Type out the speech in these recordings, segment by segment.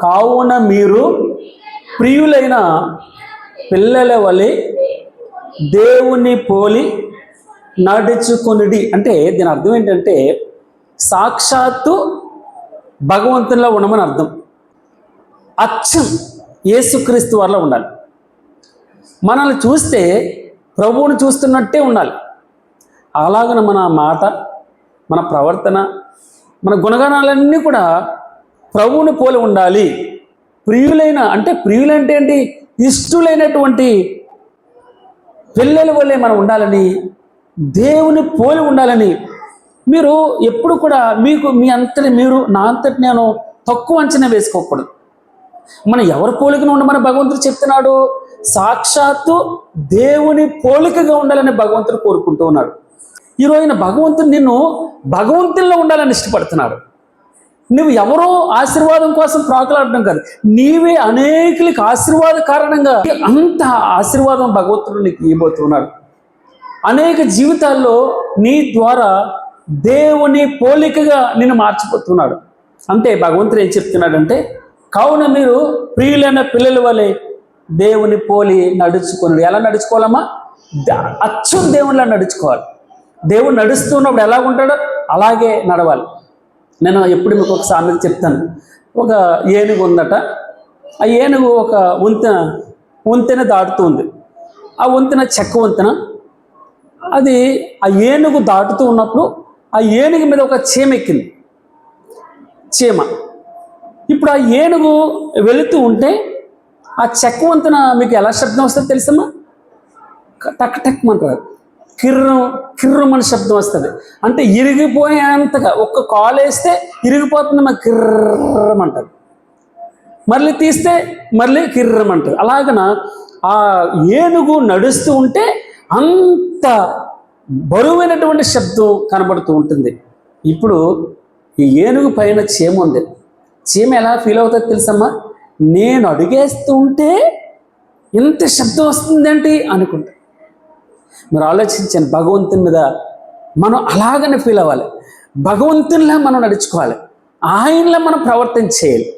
కావున మీరు ప్రియులైన పిల్లల వలె దేవుని పోలి నడుచుకొనిడి. అంటే దీని అర్థం ఏంటంటే సాక్షాత్తు భగవంతునిలో ఉండమని అర్థం. అచ్చం యేసుక్రీస్తు వల్ల ఉండాలి. మనల్ని చూస్తే ప్రభువుని చూస్తున్నట్టే ఉండాలి. అలాగన మన మాట మన ప్రవర్తన మన గుణగణాలన్నీ కూడా ప్రభువుని పోలి ఉండాలి. ప్రియులైన అంటే ప్రియులంటే ఏంటి ఇష్టులైనటువంటి పిల్లల వల్లే మనం ఉండాలని దేవుని పోలి ఉండాలని. మీరు ఎప్పుడు కూడా మీకు మీ అంతటి మీరు నా అంతటి నేను తక్కువ అంచనా వేసుకోకూడదు. మనం ఎవరి పోలికను ఉండమని భగవంతుడు చెప్తున్నాడు? సాక్షాత్తు దేవుని పోలికగా ఉండాలని భగవంతుడు కోరుకుంటూ ఉన్నాడు. ఈ రోజున భగవంతుడు నిన్ను భగవంతుల్లో ఉండాలని ఇష్టపడుతున్నాడు. నువ్వు ఎవరో ఆశీర్వాదం కోసం ప్రాకులాడడం కాదు. నీవే అనేకులకి ఆశీర్వాద కారణంగా అంత ఆశీర్వాదం భగవంతుడు నీకు ఇవ్వబోతున్నాడు. అనేక జీవితాల్లో నీ ద్వారా దేవుని పోలికగా నిన్ను మార్చిపోతున్నాడు. అంటే భగవంతుడు ఏం చెప్తున్నాడంటే కావున మీరు ప్రియులైన పిల్లల వలె దేవుని పోలి నడుచుకున్నాడు ఎలా నడుచుకోవాలమ్మా? అచ్చం దేవునిలా నడుచుకోవాలి. దేవుడు నడుస్తున్నప్పుడు ఎలా ఉంటాడో అలాగే నడవాలి. నేను ఎప్పుడు మీకు ఒక సామెత చెప్తాను. ఒక ఏనుగు ఉందట. ఆ ఏనుగు ఒక వంతెన వంతెన దాటుతూ ఉంది ఆ వంతెన చెక్క వంతెన. అది ఆ ఏనుగు దాటుతూ ఉన్నప్పుడు ఆ ఏనుగు మీద ఒక చీమ ఎక్కింది. చీమ. ఇప్పుడు ఆ ఏనుగు వెళుతూ ఉంటే ఆ చెక్క వంతెన మీకు ఎలా శబ్దం వస్తుందో తెలుసమ్మా? టక్ టక్ అంటారు. కిర్రం కిర్రమని శబ్దం వస్తుంది. అంటే ఇరిగిపోయేంతగా ఒక్క కాలు వేస్తే ఇరిగిపోతుంది మాకు కిర్రమంటారు మళ్ళీ తీస్తే మళ్ళీ కిర్రం కిర్రమంటారు అలాగన ఆ ఏనుగు నడుస్తూ ఉంటే అంత బరువైనటువంటి శబ్దం కనబడుతూ ఉంటుంది. ఇప్పుడు ఈ ఏనుగు పైన చీమ ఉంది. చీమ ఎలా ఫీల్ అవుతుంది తెలుసమ్మా? నేను అడిగేస్తూ ఉంటే ఇంత శబ్దం వస్తుందేంటి అనుకుంటా. మీరు ఆలోచించండి భగవంతుని మీద మనం అలాగనే ఫీల్ అవ్వాలి. భగవంతునిలా మనం నడుచుకోవాలి. ఆయనలా మనం ప్రవర్తన చేయాలి.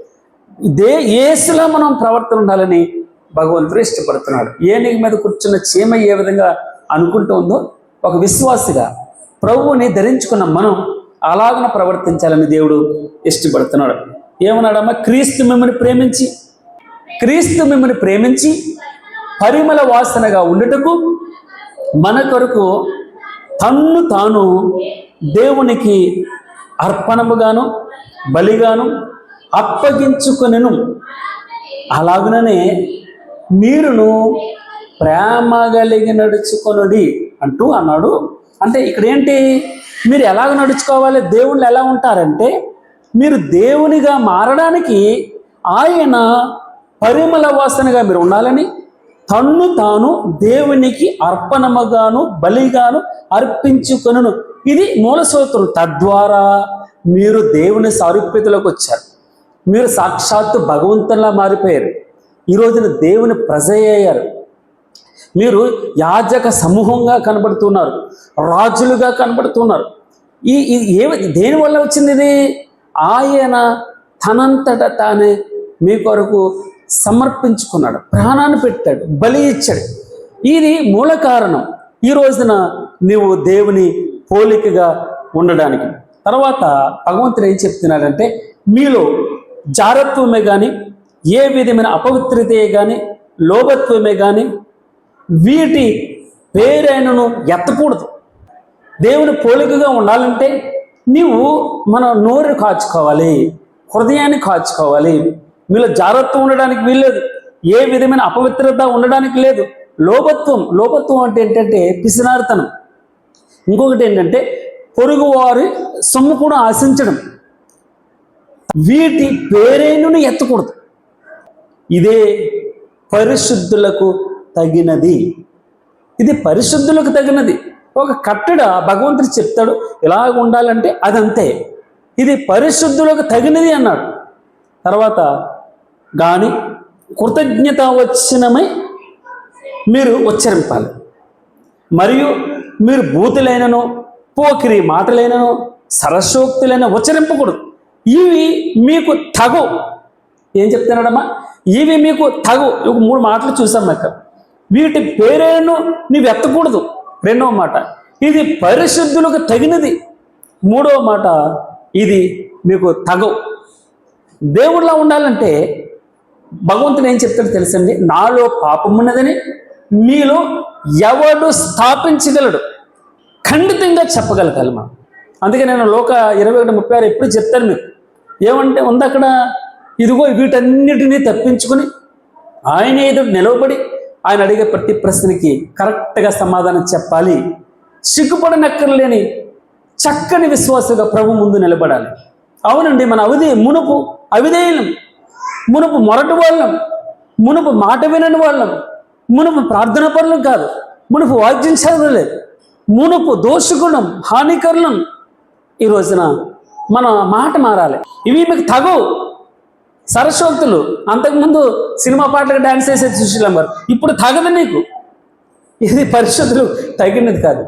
ఇదే ఏసులా మనం ప్రవర్తన ఉండాలని భగవంతుడు ఇష్టపడుతున్నాడు. ఏనుగు మీద కూర్చున్న చీమ ఏ విధంగా అనుకుంటూ ఉందో ఒక విశ్వాసగా ప్రభువుని ధరించుకున్న మనం అలాగన ప్రవర్తించాలని దేవుడు ఇష్టపడుతున్నాడు. ఏమన్నాడమ్మా? క్రీస్తు మిమ్మల్ని ప్రేమించి క్రీస్తు మిమ్మల్ని ప్రేమించి పరిమళ వాసనగా ఉండటకు మన కొరకు తన్ను తాను దేవునికి అర్పణముగాను బలిగాను అప్పగించుకొనెను. అలాగుననే మీరును ప్రేమ కలిగి నడుచుకొనుడి అంటూ అన్నాడు. అంటే ఇక్కడ ఏంటి మీరు ఎలాగ నడుచుకోవాలి? దేవుళ్ళు ఎలా ఉంటారంటే మీరు దేవునిగా మారడానికి ఆయన పరిమళ వాసనగా మీరు ఉండాలని తన్ను తాను దేవునికి అర్పణముగాను బలిగాను అర్పించుకొనును. ఇది మూల సూత్రం. తద్వారా మీరు దేవుని సారూప్యతలోకి వచ్చారు. మీరు సాక్షాత్తు భగవంతులా మారిపోయారు. ఈ రోజున దేవుని ప్రజ అయ్యారు. మీరు యాజక సమూహంగా కనబడుతున్నారు. రాజులుగా కనబడుతున్నారు. ఈ ఇది ఏ దేనివల్ల వచ్చింది ఇది? ఆయన తనంతట తానే మీ కొరకు సమర్పించుకున్నాడు. ప్రాణాన్ని పెట్టాడు బలి ఇచ్చాడు. ఇది మూల కారణం. ఈ రోజున నీవు దేవుని పోలికగా ఉండడానికి. తర్వాత భగవంతుడు ఏం చెప్తున్నాడంటే మీలో జారత్వమే కానీ ఏ విధమైన అపవిత్రతే కానీ లోభత్వమే కానీ వీటి పేరైనను ఎత్తకూడదు. దేవుని పోలికగా ఉండాలంటే నీవు మన నోరు కాచుకోవాలి హృదయాన్ని కాచుకోవాలి. మీలో జాగ్రత్త ఉండడానికి వీల్లేదు. ఏ విధమైన అపవిత్రత ఉండడానికి లేదు. లోపత్వం లోపత్వం అంటే ఏంటంటే పిసినార్తనం. ఇంకొకటి ఏంటంటే పొరుగువారి సొమ్ము కూడా ఆశించడం. వీటి పేరేనుని ఎత్తకూడదు. ఇదే పరిశుద్ధులకు తగినది. ఇది పరిశుద్ధులకు తగినది. ఒక కట్టడ భగవంతుడు చెప్తాడు ఇలాగ ఉండాలంటే అదంతే. ఇది పరిశుద్ధులకు తగినది అన్నాడు. తర్వాత కానీ కృతజ్ఞత వచ్చినమై మీరు ఉచ్చరింపాలి. మరియు మీరు బూతులైనను పోకిరి మాటలైనను సరస్వక్తులైన ఉచ్చరింపకూడదు. ఇవి మీకు తగు. ఏం చెప్తున్నాడమ్మా? ఇవి మీకు తగు. ఒక మూడు మాటలు చూసాం అక్క వీటి పేరేను నీవు ఎత్తకూడదు. రెండవ మాట ఇది పరిశుద్ధులకు తగినది. మూడవ మాట ఇది మీకు తగవు దేవుళ్ళ ఉండాలంటే భగవంతుడు ఏం చెప్తాడో తెలుసండి? నాలో పాపం ఉన్నదని మీలో ఎవడు స్థాపించగలడు? ఖండితంగా చెప్పగలగాలి మనం. అందుకే నేను లోక ఇరవై ఒకటి ముప్పై ఆరు ఎప్పుడు చెప్తాను మీకు. ఏమంటే ఉంది అక్కడ? ఇదిగో వీటన్నిటినీ తప్పించుకుని ఆయన ఎదురు నిలవబడి ఆయన అడిగే ప్రతి ప్రశ్నకి కరెక్ట్గా సమాధానం చెప్పాలి. సిగ్గుపడనక్కర్లేని చక్కని విశ్వాసగా ప్రభు ముందు నిలబడాలి. అవునండి మన అవధి మునుపు అవిధేయులం మునుపు మొరటి వాళ్ళం మునుపు మాట వినని వాళ్ళం మునుపు ప్రార్థన పనులు కాదు మునుపు వాద్యం చదవలేదు మునుపు దోషగుణం హానికరులం ఈ రోజున మన మాట మారాలి. ఇవి మీకు తగవు సరస్వక్తులు అంతకుముందు సినిమా పాటలకు డాన్స్ చేసే సుశీలం గారు. ఇప్పుడు తగదు నీకు. ఇది పరిశుద్ధులు తగినది కాదు.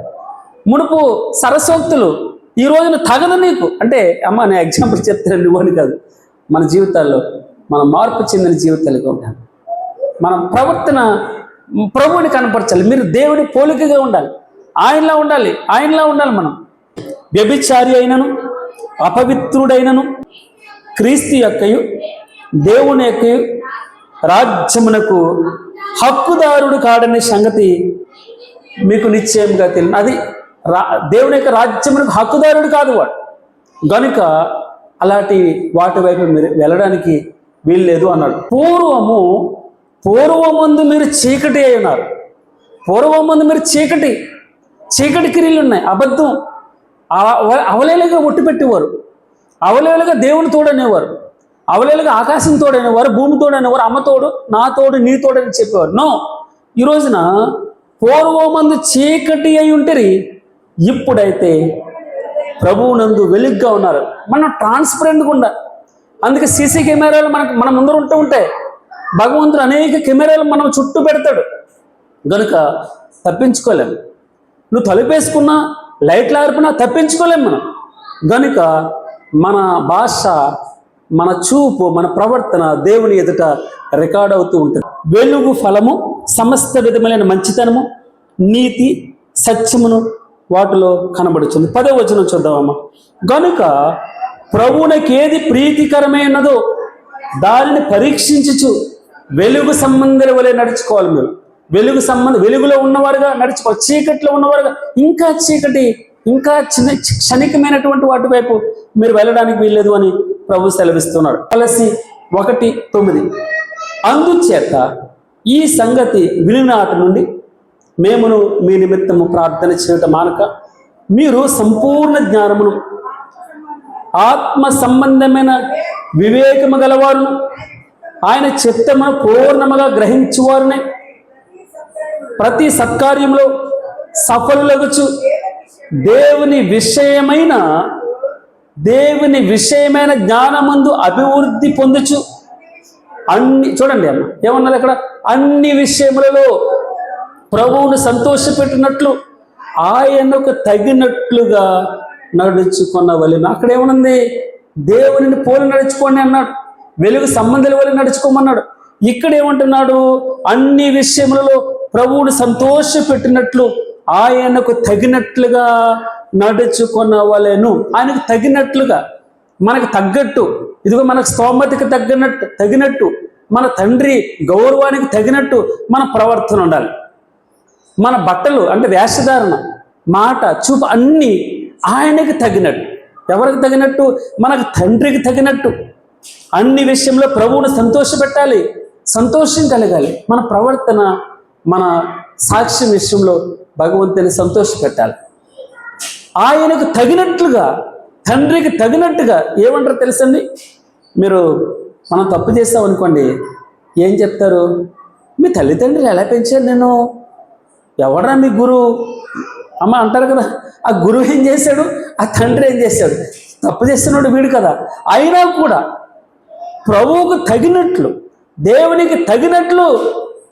మునుపు సరస్వక్తులు ఈ రోజున తగదు నీకు. అంటే అమ్మ నేను ఎగ్జాంపుల్ చెప్తాను నువ్వు అని కాదు. మన జీవితాల్లో మన మార్పు చెందిన జీవితాలుగా ఉండాలి. మన ప్రవర్తన ప్రభువుని కనపరచాలి. మీరు దేవుని పోలికగా ఉండాలి. ఆయనలా ఉండాలి. ఆయనలా ఉండాలి మనం. వ్యభిచారి అయినను అపవిత్రుడైనను క్రీస్తు యొక్కయు దేవుని యొక్కయు రాజ్యమునకు హక్కుదారుడు కాడనే సంగతి మీకు నిశ్చయంగా తెలియదు. అది రా దేవుని యొక్క రాజ్యమునకు హక్కుదారుడు కాదు వాడు. గనుక అలాంటి వాటి వైపు మీరు వెళ్ళడానికి వీల్లేదు అన్నాడు. పూర్వము పూర్వమందు మీరు చీకటి అయి ఉన్నారు. పూర్వమందు మీరు చీకటి చీకటి క్రియలు ఉన్నాయి. అబద్ధం. అవలేలుగా ఒట్టు పెట్టేవారు. అవలేలుగా దేవుని తోడనేవారు. అవలేలుగా ఆకాశం తోడనేవారు భూమి తోడనేవారు అమ్మ తోడు నా తోడు నీ తోడని చెప్పేవారు. నో. ఈ రోజున పూర్వమందు చీకటి అయి ఉంటరి ఇప్పుడైతే ప్రభువునందు వెలుగ్గా ఉన్నారు. మనం ట్రాన్స్పరెంట్గా ఉండాలి అందుకే సీసీ కెమెరాలు మనకు మన ముందర ఉంటూ ఉంటాయి. భగవంతుడు అనేక కెమెరాలు మనం చుట్టూ పెడతాడు. గనుక తప్పించుకోలేము నువ్వు తలుపేసుకున్నా లైట్లు ఆర్పినా తప్పించుకోలేము మనం. గనుక మన భాష మన చూపు మన ప్రవర్తన దేవుని ఎదుట రికార్డ్ అవుతూ ఉంటుంది. వెలుగు ఫలము సమస్త విధములైన మంచితనము నీతి సత్యమును వాటిలో కనబడుతుంది పదే వచనం చూద్దామమ్మా. గనుక ప్రభువునకి ఏది ప్రీతికరమైనదో దానిని పరీక్షించుచు వెలుగు సంబంధాల వలె నడుచుకోవాలి మీరు వెలుగు సంబంధం వెలుగులో ఉన్నవారుగా నడుచుకోవాలి. చీకట్లో ఉన్నవారుగా ఇంకా చీకటి ఇంకా చిన్న క్షణికమైనటువంటి వాటి వైపు మీరు వెళ్ళడానికి వీల్లేదు అని ప్రభు సెలవిస్తున్నాడు. కలిసి ఒకటి తొమ్మిది. అందుచేత ఈ సంగతి వినినాటి నుండి మేమును మీ నిమిత్తము ప్రార్థన చేయటం మానక మీరు సంపూర్ణ జ్ఞానమును ఆత్మ సంబంధమైన వివేకము గలవారును. ఆయన చిత్తమును పూర్ణముగా గ్రహించువారునే. ప్రతి సత్కార్యంలో సఫలులగుచు దేవుని విషయమైన దేవుని విషయమైన జ్ఞానమందు అభివృద్ధి పొందుచు అన్ని చూడండి అమ్మ ఏమన్నది అక్కడ? అన్ని విషయములలో ప్రభువును సంతోషపెట్టినట్లు ఆయనకు తగినట్లుగా నడుచుకున్న వలెను. అక్కడ ఏమనుంది దేవునిని పోలి నడుచుకోండి అన్నాడు. వెలుగు సంబంధాల వల్ల నడుచుకోమన్నాడు. ఇక్కడ ఏమంటున్నాడు? అన్ని విషయములలో ప్రభువును సంతోషపెట్టినట్లు ఆయనకు తగినట్లుగా నడుచుకున్న వలెను. ఆయనకు తగినట్లుగా మనకు తగ్గట్టు. ఇదిగో మనకు స్తోమతికి తగ్గినట్టు తగినట్టు. మన తండ్రి గౌరవానికి తగినట్టు మన ప్రవర్తన ఉండాలి. మన బట్టలు అంటే వేషధారణ మాట చూపు అన్నీ ఆయనకి తగినట్టు. ఎవరికి తగినట్టు? మనకు తండ్రికి తగినట్టు. అన్ని విషయంలో ప్రభువును సంతోషపెట్టాలి. సంతోషం కలగాలి. మన ప్రవర్తన మన సాక్ష్యం విషయంలో భగవంతుని సంతోషపెట్టాలి. ఆయనకు తగినట్లుగా తండ్రికి తగినట్టుగా ఏమంటారు తెలుసండి? మీరు మనం తప్పు చేస్తాం అనుకోండి ఏం చెప్తారు? మీ తల్లిదండ్రులు ఎలా పెంచారు నేను ఎవడరా మీ గురువు? అమ్మ అంటారు కదా ఆ గురువు ఏం చేశాడు? ఆ తండ్రి ఏం చేశాడు? తప్పు చేస్తున్నాడు వీడు కదా. అయినా కూడా ప్రభువుకు తగినట్లు దేవునికి తగినట్లు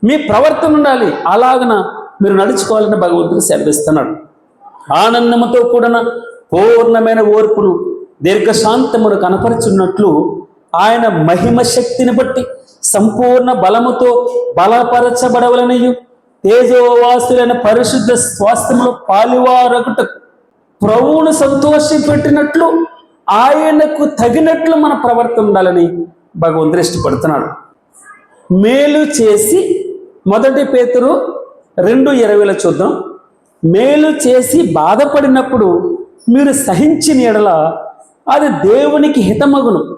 మీ ప్రవర్తన ఉండాలి. అలాగన మీరు నడుచుకోవాలని భగవంతుడు సెలవిస్తున్నాడు. ఆనందముతో కూడిన పూర్ణమైన ఓర్పును దీర్ఘశాంతమును కనపరుచున్నట్లు ఆయన మహిమ శక్తిని బట్టి సంపూర్ణ బలముతో బలపరచబడవలనియు తేజోవాసులైన పరిశుద్ధ స్వాస్థ్యంలో పాలివారగుటకు ప్రభువును సంతోషపెట్టినట్లు ఆయనకు తగినట్లు మన ప్రవర్తన ఉండాలని భగవంతుడు ఇష్టపడుతున్నాడు మేలు చేసి మొదటి పేతురు రెండు ఇరవైలో చూద్దాం. మేలు చేసి బాధపడినప్పుడు మీరు సహించిన ఎడల అది దేవునికి హితమగును.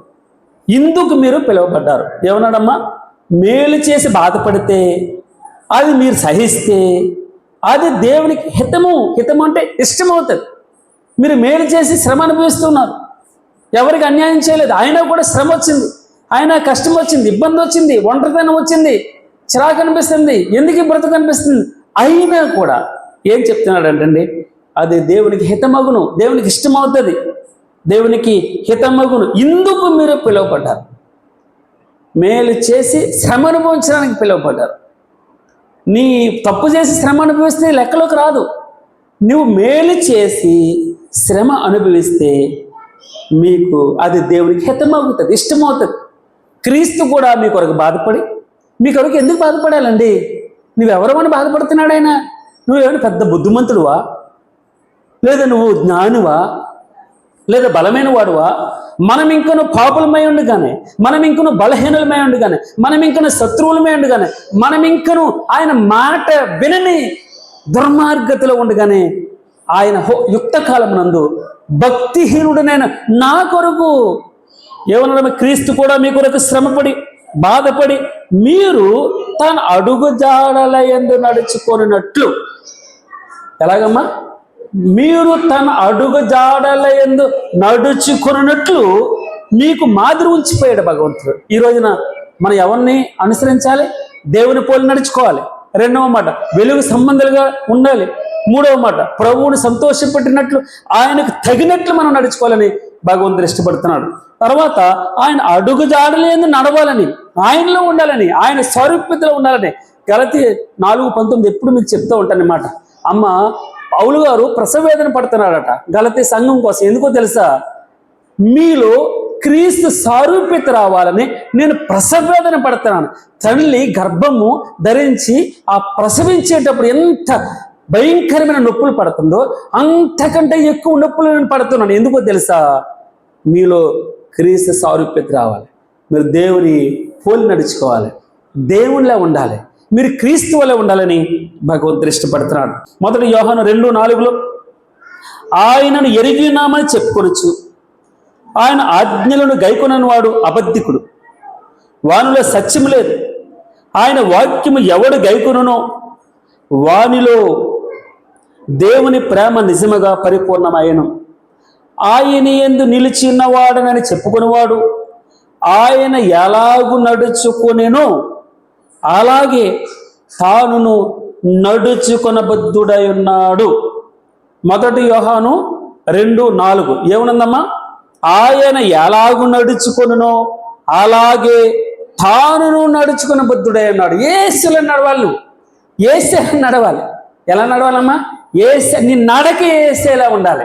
ఇందుకు మీరు పిలువబడ్డారు. ఏమన్నాడమ్మా? మేలు చేసి బాధపడితే అది మీరు సహిస్తే అది దేవునికి హితము. హితము అంటే ఇష్టమవుతుంది. మీరు మేలు చేసి శ్రమ అనుభవిస్తున్నారు. ఎవరికి అన్యాయం చేయలేదు. ఆయన కూడా శ్రమ వచ్చింది. ఆయన కష్టం వచ్చింది. ఇబ్బంది వచ్చింది. ఒంటరితనం వచ్చింది. చిరాకు అనిపిస్తుంది. ఎందుకు బ్రత బ్రతుకు అనిపిస్తుంది? అయినా కూడా ఏం చెప్తున్నాడంటండి? అది దేవునికి హితమగును. దేవునికి ఇష్టమవుతుంది. దేవునికి హితమగును. ఇందుకు మీరు పిలువపడ్డారు మేలు చేసి శ్రమ అనుభవించడానికి పిలువపడ్డారు నీ తప్పు చేసి శ్రమ అనుభవిస్తే లెక్కలోకి రాదు. నువ్వు మేలు చేసి శ్రమ అనుభవిస్తే మీకు అది దేవునికి హితమవుతుంది ఇష్టమవుతుంది. క్రీస్తు కూడా మీ కొరకు బాధపడి మీ కొరకు ఎందుకు బాధపడాలండి? నువ్వెవరమని బాధపడుతున్నాడైనా నువ్వేమైనా పెద్ద బుద్ధిమంతుడువా? లేదా నువ్వు జ్ఞానివా? లేదా బలమైన వాడువా? మనం ఇంకను పాపులమై ఉండగానే మనం ఇంకను బలహీనులమై ఉండగానే మనం ఇంకను శత్రువులమై ఉండగానే మనం ఇంకను ఆయన మాట వినని దుర్మార్గతలో ఉండగానే ఆయన యుక్త కాలం నందు భక్తిహీనుడనైన నా కొరకు ఏమన్నా క్రీస్తు కూడా మీ కొరకు శ్రమపడి బాధపడి మీరు తన అడుగుజాడల ఎందు నడుచుకొనినట్లు. ఎలాగమ్మా? మీరు తన అడుగు జాడల ఎందు నడుచుకున్నట్లు మీకు మాదిరి ఉంచిపోయాడు భగవంతుడు. ఈ రోజున మనం ఎవరిని అనుసరించాలి? దేవుని పోలి నడుచుకోవాలి. రెండవ మాట వెలుగు సంబంధాలుగా ఉండాలి. మూడవ మాట ప్రభువుని సంతోషపెట్టినట్లు ఆయనకు తగినట్లు మనం నడుచుకోవాలని భగవంతుడు ఇష్టపడుతున్నాడు. తర్వాత ఆయన అడుగు జాడలేదు నడవాలని ఆయనలో ఉండాలని ఆయన స్వరూపితలో ఉండాలని గలతి నాలుగు పంతొమ్మిది ఎప్పుడు మీకు చెప్తూ ఉంటానన్నమాట అమ్మ పౌలు గారు ప్రసవేదన పడుతున్నాడట. గలతి సంఘం కోసం. ఎందుకో తెలుసా? మీలో క్రీస్తు సారూప్యత రావాలని నేను ప్రసవేదన పడుతున్నాను. తల్లి గర్భము ధరించి ఆ ప్రసవించేటప్పుడు ఎంత భయంకరమైన నొప్పులు పడుతుందో అంతకంటే ఎక్కువ నొప్పులు నేను పడుతున్నాను. ఎందుకో తెలుసా? మీలో క్రీస్తు సారూప్యత రావాలి. మీరు దేవుని పోలి నడుచుకోవాలి. దేవునిలా ఉండాలి. మీరు క్రీస్తు వల్ల ఉండాలని భగవంతుడు ఇష్టపడుతున్నాడు. మొదటి యోహాను రెండు నాలుగులో ఆయనను ఎరిగినామని చెప్పుకొనొచ్చు ఆయన ఆజ్ఞలను గైకొనని వాడు అబద్ధికుడు. వానిలో సత్యం లేదు. ఆయన వాక్యము ఎవడు గైకొనునో వానిలో దేవుని ప్రేమ నిజముగా పరిపూర్ణమయ్యను. ఆయన ఎందు నిలిచి ఉన్నవాడనని చెప్పుకునేవాడు. ఆయన ఎలాగు నడుచుకునేనో అలాగే తానును నడుచుకొనబద్ధుడై ఉన్నాడు మొదటి యోహాను రెండు నాలుగు. ఏమునందమ్మా? ఆయన ఎలాగు నడుచుకొనునో అలాగే తానును నడుచుకున్న బుద్ధుడై ఉన్నాడు. ఏసులు నడవాలి ఏసే నడవాలి. ఎలా నడవాలమ్మా? ఏసే నీ నడక ఏసేలా ఉండాలి.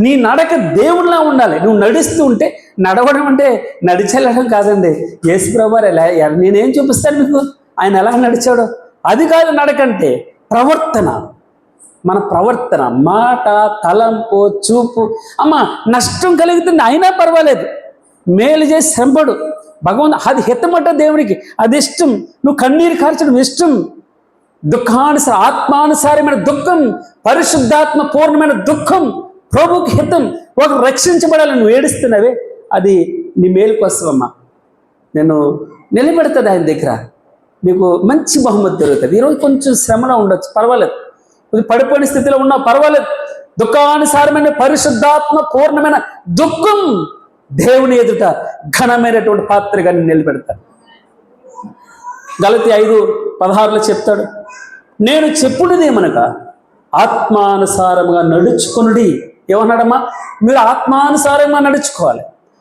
నీ నడక దేవుడిలా ఉండాలి. నువ్వు నడుస్తూ ఉంటే నడవడం అంటే నడిచెళ్ళడం కాదండి. యేసు ప్రభు నేనేం చూపిస్తాను మీకు? ఆయన ఎలా నడిచాడు? అది కాదు నడకంటే ప్రవర్తన మన ప్రవర్తన మాట తలంపు చూపు అమ్మ నష్టం కలుగుతుంది అయినా పర్వాలేదు. మేలు చేసి శ్రమపడు. భగవంతు అది హితమట దేవునికి అది ఇష్టం. నువ్వు కన్నీరు కార్చడం ఇష్టం. దుఃఖానుసార ఆత్మానుసారమైన దుఃఖం పరిశుద్ధాత్మ పూర్ణమైన దుఃఖం ప్రభుకి హితం ఒక రక్షించబడాలని నువ్వు ఏడుస్తున్నవే అది నీ మేలు కోసమమ్మా. నేను నిలబెడుతుంది ఆయన దగ్గర. నీకు మంచి బహుమతి దొరుకుతుంది. ఈరోజు కొంచెం శ్రమలో ఉండొచ్చు పర్వాలేదు. కొద్ది పడిపోయిన స్థితిలో ఉన్నా పర్వాలేదు. దుఃఖానుసారమైన పరిశుద్ధాత్మ పూర్ణమైన దుఃఖం దేవుని ఎదుట ఘనమైనటువంటి పాత్రగా నిలబెడతాడు. గలతి ఐదు పదహారులో చెప్తాడు నేను చెప్పుడుదేమనగా ఆత్మానుసారముగా నడుచుకునుడి. ఏమన్నాడమ్మా? మీరు ఆత్మానుసారంగా నడుచుకోవాలి.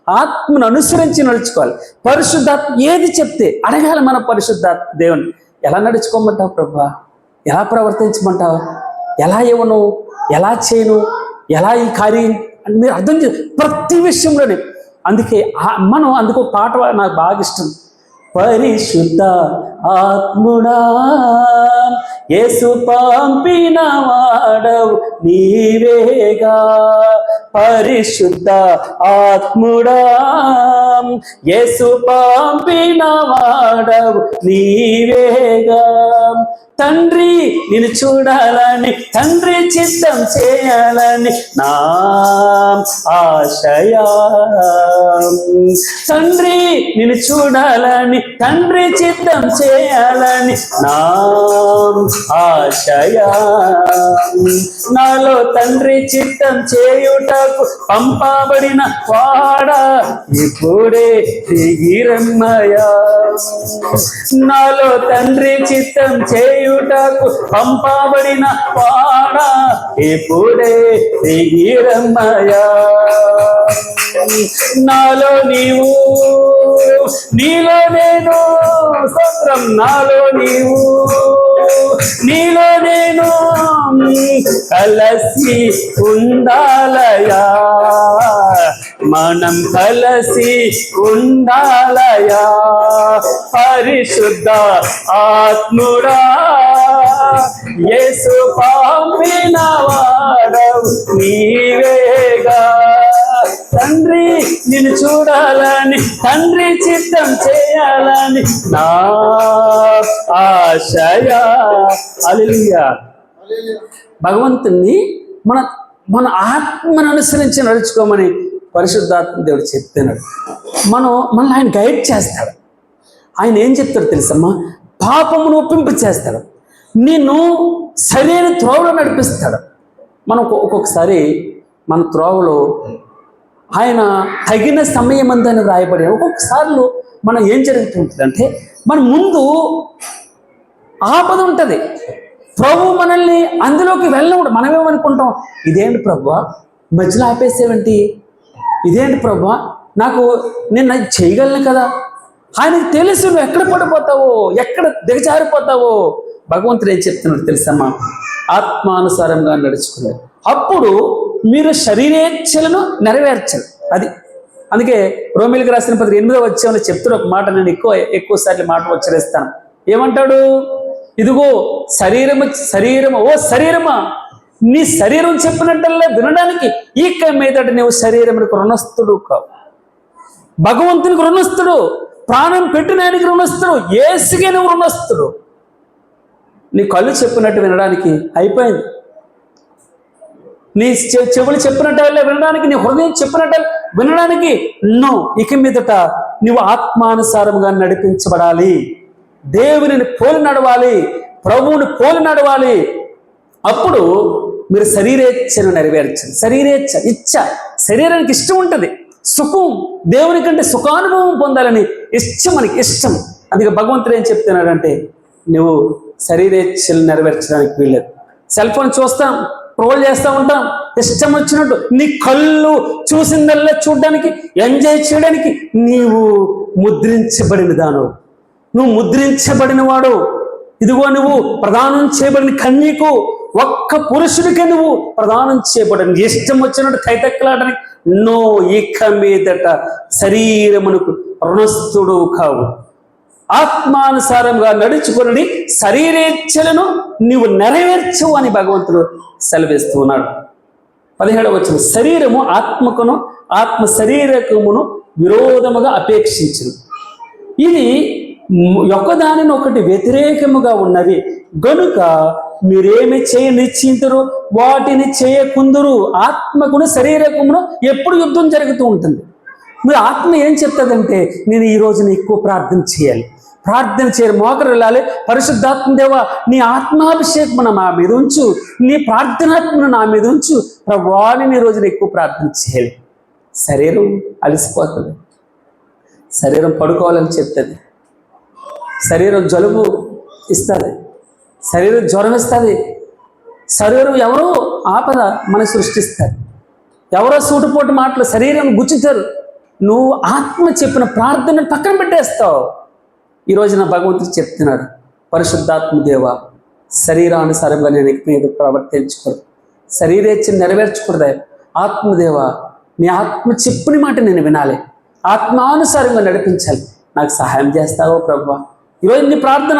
ఆత్మను అనుసరించి నడుచుకోవాలి. పరిశుద్ధాత్మ ఏది చెప్తే అడగాలి మన పరిశుద్ధాత్మ దేవుని. ఎలా నడుచుకోమంటావు ప్రభా? ఎలా ప్రవర్తించమంటావు? ఎలా ఇవ్వను? ఎలా చేయను? ఎలా ఈ కార్యం? అని మీరు అర్థం చే ప్రతి విషయంలోనే. అందుకే మనం అందుకు పాట నాకు బాగా ఇష్టం. పరిశుద్ధ ఆత్ముడా. యేసు పంపిన వాడవు నీవేగా. పరిశుద్ధ ఆత్ముడా. యేసు పంపిన వాడవు నీవేగా. తండ్రి నేను చూడాలని తండ్రి చిత్తం చేయాలని నా ఆశయా. తండ్రి నేను చూడాలని తండ్రి చిత్తం చేయాలని నా ఆశయా. నాలో తండ్రి చిత్తం చేయుటకు పంపబడిన వాడా ఇప్పుడే దిగిరమ్మయా నాలో తండ్రి చిత్తం చేయుటకు పంపబడిన వాడ ఇప్పుడే దిగిరమ్మయా నాలో నీవు నీలో నేను సత్రం నాలో నీవు. నీలో నేను కలసి ఉండాలయా మనం కలసి ఉండాలయా? పరిశుద్ధ ఆత్ముడా యేసు పంపిన వాడవు నీవేగా. తండ్రి నిన్ను చూడాలని తండ్రి చిత్తం చేయాలని నా ఆశయా. అలెలుయా భగవంతుణ్ణి మన మన ఆత్మను అనుసరించి నడుచుకోమని పరిశుద్ధాత్మ దేవుడు చెప్తున్నాడు మనం మనల్ని ఆయన గైడ్ చేస్తాడు. ఆయన ఏం చెప్తాడు తెలుసమ్మా? పాపమును ఒప్పింపు చేస్తాడు. నిన్ను సరైన త్రోవలో నడిపిస్తాడు. మనం ఒక్కొక్కసారి మన త్రోవలో ఆయన తగిన సమయం అందని రాయబడి ఒక్కొక్కసార్లు మనం ఏం జరుగుతుంటుందంటే మన ముందు ఆపద ఉంటుంది. ప్రభు మనల్ని అందులోకి వెళ్ళినప్పుడు మనమేమనుకుంటాం? ఇదేంటి ప్రభు? మధ్యలో ఆపేసేవేంటి? ఇదేంటి ప్రభా? నాకు నేను అది చేయగలను కదా? ఆయనకు తెలుసు నువ్వు ఎక్కడ పడిపోతావో ఎక్కడ దిగజారిపోతావో. భగవంతుడు ఏం చెప్తున్నాడు తెలుసమ్మా? ఆత్మానుసారంగా నడుచుకున్నారు అప్పుడు మీరు శరీరేచ్ఛలను నెరవేర్చరు. అది. అందుకే రోమిలికి రాసిన పత్రిక ఎనిమిదో వచ్చేవాళ్ళు చెప్తున్న ఒక మాట నేను ఎక్కువ ఎక్కువసార్లు మాట ఉచ్చరిస్తాను. ఏమంటాడు? ఇదిగో శరీరము శరీరము ఓ శరీరమా? నీ శరీరం చెప్పినట్టల్లా వినడానికి ఇక మీదట నువ్వు శరీరమునికి రుణస్థుడు కావు. భగవంతునికి రుణస్థుడు ప్రాణం పెట్టినానికి రుణస్థుడు ఏసుకే నువ్వు రుణస్థుడు. నీ కళ్ళు చెప్పినట్టు వినడానికి అయిపోయింది. నీ చె- చెవులు చెప్పినట్టు వినడానికి నీ హృదయం చెప్పినట్టు వినడానికి నో ఇక మీదట నువ్వు ఆత్మానుసారముగా నడిపించబడాలి. దేవుని పోలి నడవాలి ప్రభువుని పోలి నడవాలి. అప్పుడు మీరు శరీరేచ్ఛను నెరవేర్చండి. శరీరేచ్ఛ ఇచ్చ శరీరానికి ఇష్టం ఉంటుంది. సుఖం దేవుని కంటే సుఖానుభవం పొందాలని ఇష్టం మనకి ఇష్టం. అందుకే భగవంతుడు ఏం చెప్తున్నాడంటే నువ్వు శరీరేచ్ఛలు నెరవేర్చడానికి వీల్లేదు. సెల్ ఫోన్ చూస్తాం ట్రోల్ చేస్తూ ఉంటాం ఇష్టం వచ్చినట్టు నీ కళ్ళు చూసిందల్లా చూడడానికి ఎంజాయ్ చేయడానికి నీవు ముద్రించబడిన దాను నువ్వు ముద్రించబడిన వాడు ఇదిగో నువ్వు ప్రదానం చేయబడిన కన్యకు ఒక్క పురుషుడికే నువ్వు ప్రదానం చేయబడిన. ఇష్టం వచ్చినట్టు కైతక్కలాడడానికి. నో ఇక మీదట శరీరమునకు రుణస్థుడు కావు. ఆత్మానుసారంగా నడుచుకుని శరీరేచ్ఛలను నీవు నెరవేర్చవు అని భగవంతుడు సెలవిస్తూ ఉన్నాడు పదిహేడవ వచ్చిన శరీరము ఆత్మకును ఆత్మ శరీరకమును విరోధముగా అపేక్షించును. ఇది మ్- ఒకదానిని ఒకటి వ్యతిరేకముగా ఉన్నవి. గనుక మీరేమి చేయ నిశ్చింతురు? వాటిని చేయకుందురు. ఆత్మకును శరీరకమును ఎప్పుడు యుద్ధం జరుగుతూ ఉంటుంది. మీరు ఆత్మ ఏం చెప్తుందంటే నేను ఈ రోజున ఎక్కువ ప్రార్థన చేయాలి. ప్రార్థన చేయరు మోకరు వెళ్ళాలి పరిశుద్ధాత్మ దేవ నీ ఆత్మాభిషేకమును నా మీద ఉంచు. నీ ప్రార్థనాత్మను నా మీద ఉంచు. ప్రభాని ఈ రోజున ఎక్కువ ప్రార్థన చేయాలి. శరీరం అలసిపోతుంది. శరీరం పడుకోవాలని చెప్తుంది. శరీరం జలుబు ఇస్తుంది. శరీరం జ్వరం ఇస్తుంది. శరీరం ఎవరో ఆపద మన సృష్టిస్తారు. ఎవరో సూటుపోటు మాటలు శరీరం గుచ్చుతారు. నువ్వు ఆత్మ చెప్పిన ప్రార్థనను పక్కన పెట్టేస్తావు. ఈరోజు నా భగవంతుడు చెప్తున్నాడు పరిశుద్ధాత్మ దేవ శరీరానుసారంగా నేను ఇక ప్రవర్తించుకోరు ప్రవర్తించకూడదు. శరీరేచ్ఛ నెరవేర్చకూడదా. ఆత్మదేవ నీ ఆత్మ చెప్పిన మాట నేను వినాలి. ఆత్మానుసారంగా నడిపించాలి. నాకు సహాయం చేస్తావో ప్రభా? ఈరోజు నీ ప్రార్థన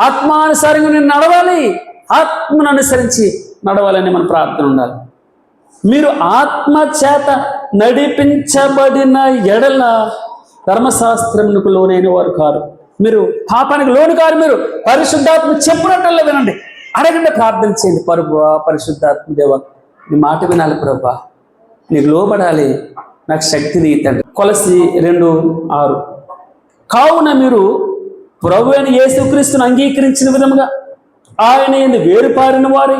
ఆత్మానుసారంగా నేను నడవాలి ఆత్మను అనుసరించి నడవాలని మన ప్రార్థన ఉండాలి. మీరు ఆత్మ చేత నడిపించబడిన ఎడల ధర్మశాస్త్రమునకు లోనైన వారు కారు. మీరు పాపానికి లోను కారు మీరు. పరిశుద్ధాత్మ చెప్పినట్టల్లా వినండి. అడగండి ప్రార్థన చేయండి. పరుబా పరిశుద్ధాత్మ దేవ నీ మాట వినాలి ప్రభా. నీకు లోబడాలి. నాకు శక్తిని తండ్రి కొలసి రెండు ఆరు. కావున మీరు ప్రభు అయిన యేసుక్రీస్తును అంగీకరించిన విధముగా ఆయన ఎందు వేరుపారిన వారి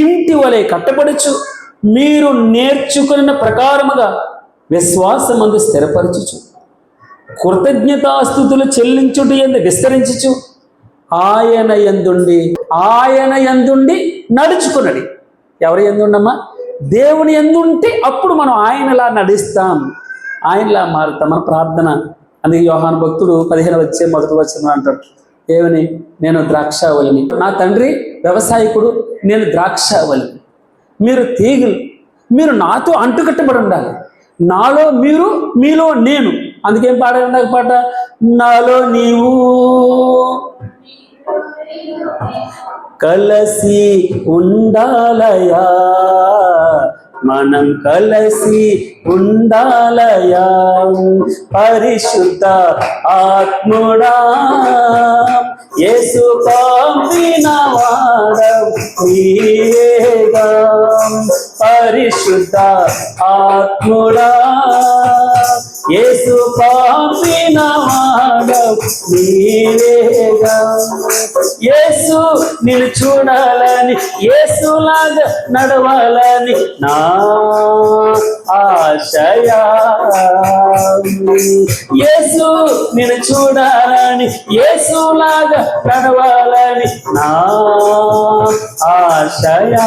ఇంటి వలె కట్టబడచ్చు మీరు నేర్చుకున్న ప్రకారముగా విశ్వాసమందు స్థిరపరచుచు కృతజ్ఞతాస్థుతులు చెల్లించుట ఎందు విస్తరించుచు ఆయన ఎందుండి ఆయన ఎందుండి నడుచుకున్నది ఎవరి ఎందుండమ్మా దేవుని ఎందుంటే అప్పుడు మనం ఆయనలా నడుస్తాం ఆయనలా మారుతాం. మన ప్రార్థన అందుకే యోహాన్ భక్తుడు పదిహేను వచ్చే మొదటి వచ్చిన అంటాడు ఏమని? నేను ద్రాక్షావళిని. నా తండ్రి వ్యవసాయకుడు నేను ద్రాక్షావళిని. మీరు తీగలు మీరు నాతో అంటుకట్టబడి ఉండాలి. నాలో మీరు మీలో నేను. అందుకేం పాడండి ఒక పాట? నాలో నీవు కలసి ఉండాలయా మనం కలసి ఉండాలయా? పరిశుద్ధ ఆత్ముడా యేసు పంపిన వాడేగా పరిశుద్ధ ఆత్ముడా యేసు పాపిన వాడవు నీవేగా యేసు నిన్ను చూడాలని యేసులాగా నడవాలని నా ఆశయా యేసు చూడాలని యేసులాగా నడవాలని నా ఆశయా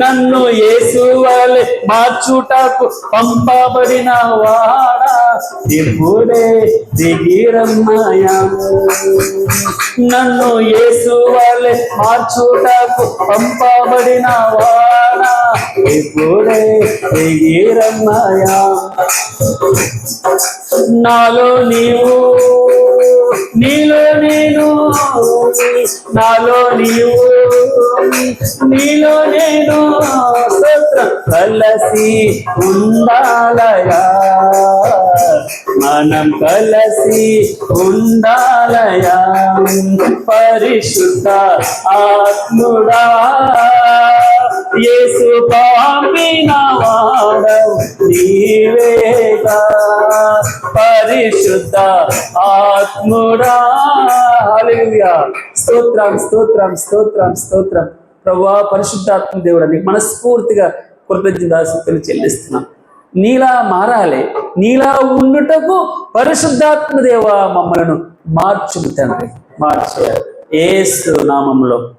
నన్ను యేసు వాళ్ళే మార్చుటకు పంపబడిన వాడా. ఇప్పుడే దిగిరమ్మయా నన్ను యేసు వాళ్ళే మార్చుటకు పంపబడిన వాడా. ఎప్పుడే దిగిరమ్మయా నాలో నీవు నీలో నేను నాలో నీవు నీలో నేను కలసి ఉండాలయా? మనం కలసి ఉండాలయా? పరిశుద్ధ ఆత్ముడా. యేసు పంపిన వాడవు నీవేగా పరిశుద్ధ ఆత్ముడా. స్తోత్రం స్తోత్రం స్తోత్రం స్తోత్రం. ప్రభా పరిశుద్ధాత్మ దేవుడు నీకు మనస్ఫూర్తిగా కృతజ్ఞతాశక్తులు చెల్లిస్తున్నాం. నీలా మారాలి నీలా ఉండుటకు పరిశుద్ధాత్మ దేవ మమ్మలను మార్చుము తండ్రి. మార్చేయాలి. ఏసు నామంలో.